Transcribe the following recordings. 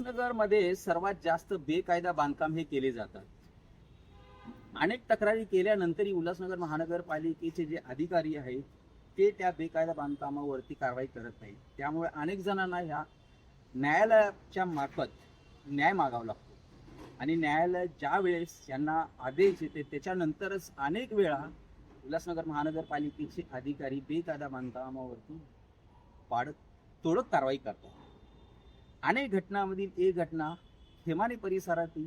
उल्हासनगरमध्ये सर्वात जास्त बेकायदा बांधकाम हे केले जातात. अनेक तक्रारी केल्यानंतरही उल्हासनगर महानगरपालिकेचे जे अधिकारी आहेत ते त्या बेकायदा बांधकामावरती कारवाई करत नाहीत. त्यामुळे अनेक जणांना ह्या न्यायालयाच्या मार्फत न्याय मागावा लागतो. आणि न्यायालय ज्या वेळेस यांना आदेश येते त्याच्यानंतरच अनेक वेळा उल्हासनगर महानगरपालिकेचे अधिकारी बेकायदा बांधकामावरती पाडत तोडक कारवाई करतात. अनेक घटनांमधील एक घटना हेमाने परिसरातील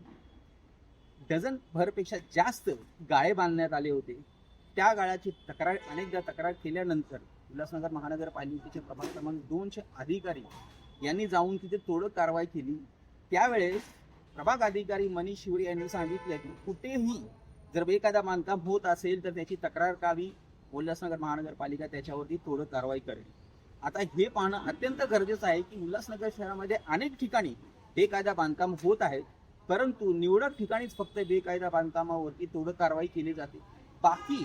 डझन भरपेक्षा जास्त गाळे बांधण्यात आले होते. त्या गाळ्याची तक्रार अनेकदा तक्रार केल्यानंतर उल्हासनगर महानगरपालिकेचे प्रभाग क्रमांक दोनचे अधिकारी यांनी जाऊन तिथे तोडक कारवाई केली. त्यावेळेस प्रभाग अधिकारी मनीष शिवरे यांनी सांगितलं की कुठेही जर एखादा बांधकाम होत असेल तर त्याची तक्रार कावी उल्हासनगर महानगरपालिका त्याच्यावरती तोडक कारवाई करेल. आता हे पाहणं अत्यंत गरजेचं आहे की उल्हासनगर शहरामध्ये अनेक ठिकाणी बेकायदा बांधकाम होत आहेत परंतु निवडक ठिकाणीच फक्त बेकायदा बांधकामावरती तोडक कारवाई केली जाते. बाकी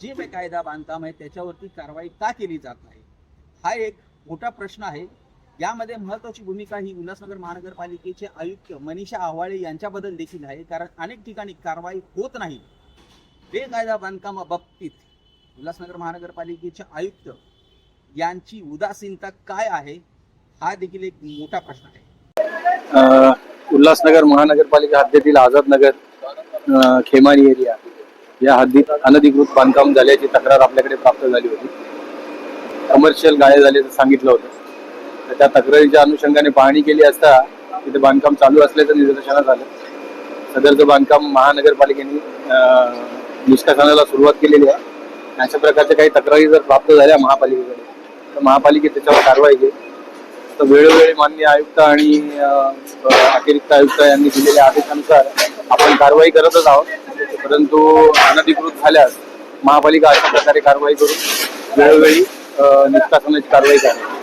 जे बेकायदा बांधकाम आहे त्याच्यावरती कारवाई का केली जात नाही? हा एक मोठा प्रश्न आहे. यामध्ये महत्वाची भूमिका ही उल्हासनगर महानगरपालिकेचे आयुक्त मनीषा आव्हाळे यांच्याबद्दल देखील आहे कारण अनेक ठिकाणी कारवाई होत नाही. बेकायदा बांधकामाबाबतीत उल्हासनगर महानगरपालिकेचे आयुक्त यांची उदासीनता काय आहे हा देखील एक मोठा प्रश्न आहे. उल्हासनगर महानगरपालिका हद्दीतील आझादनगर नगर खेमानी एरिया. या हद्दीत अनधिकृत बांधकाम झाल्याची तक्रार आपल्याकडे प्राप्त झाली होती. कमर्शियल गाळे झाल्याचं सांगितलं होतं. तर त्या तक्रारीच्या अनुषंगाने पाहणी केली असता तिथे बांधकाम चालू असल्याचं निदर्शनास आलं. सदरचं बांधकाम महानगरपालिकेने निष्कासनाला सुरुवात केलेली आहे. अशा प्रकारच्या काही तक्रारी जर प्राप्त झाल्या महापालिकेकडे तर महापालिकेत त्याच्यावर कारवाई घेईल तर वेळोवेळी माननीय आयुक्त आणि अतिरिक्त आयुक्त यांनी दिलेल्या आदेशानुसार आपण कारवाई करतच आहोत. परंतु अनधिकृत झाल्यास महापालिका अशा प्रकारे कारवाई करून वेळोवेळी निष्कासनाची कारवाई करावी